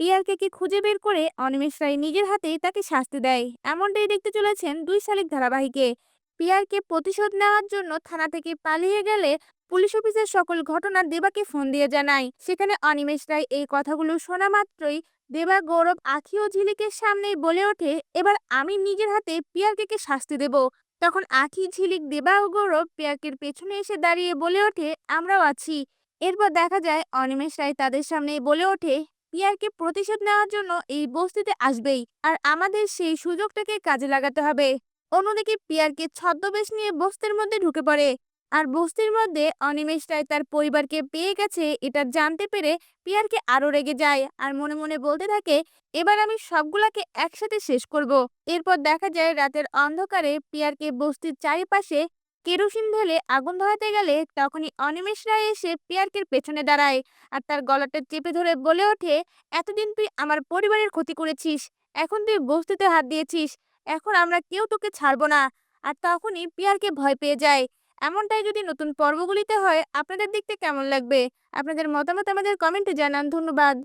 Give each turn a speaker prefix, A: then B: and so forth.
A: পিয়ারকে কি খুঁজে বের করে অনিমেষ রায় নিজের হাতেই তাকে শাস্তি দেয়? এমনটাই দেখতে চলেছেন দুই শালিক ধারাবাহিকে। পিয়ারকে প্রতিশোধ নেওয়ার জন্য থানা থেকে পালিয়ে গেলে পুলিশ অফিসের সকল ঘটনা দেবাকে ফোন দিয়ে জানায়। সেখানে অনিমেষ রায় এই কথাগুলো শোনা মাত্রই দেবা গৌরব আখি ও ঝিলিকের সামনেই বলে ওঠে, এবার আমি নিজের হাতে পিয়ারকে শাস্তি দেব? তখন আখি, ঝিলিক, দেবা ও গৌরব পিয়ারকের পেছনে এসে দাঁড়িয়ে বলে ওঠে, আমরাও আছি। এরপর দেখা যায় অনিমেষ রায় তাদের সামনে বলে ওঠে পিয়ারকে প্রতিশোধ নেওয়ার জন্য এই বস্তিতে আসবেই। আর আমাদের সেই সুযোগটাকে কাজে লাগাতে হবে। অন্যদিকে পিয়ারকে ছদ্মবেশ নিয়ে বস্তির মধ্যে ঢুকে পড়ে। আর বস্তির মধ্যে অনিমেষ রায় তার পরিবারকে পেয়ে গেছে, এটা জানতে পেরে পিয়ারকে আরও রেগে যায়। আর মনে মনে বলতে থাকে, এবার আমি সবগুলাকে একসাথে শেষ করব। এরপর দেখা যায় রাতের অন্ধকারে পিয়ারকে বস্তির চারিপাশে কেরোসিন ঢেলে আগুন ধরাতে গেলে তখনই অনিমেষ রায় এসে পিয়ারকের পেছনে দাঁড়ায়। আর তার গলাটা চেপে ধরে বলে ওঠে, এতদিন তুই আমার পরিবারের ক্ষতি করেছিস, এখন তুই বস্তিতে হাত দিয়েছিস, এখন আমরা কেউ তোকে ছাড়বো না। আর তখনই পিয়ারকে ভয় পেয়ে যায়। এমনটাই যদি নতুন পর্বগুলিতে হয়, আপনাদের দেখতে কেমন লাগবে? আপনাদের মতামত আমাদের কমেন্টে জানান, ধন্যবাদ।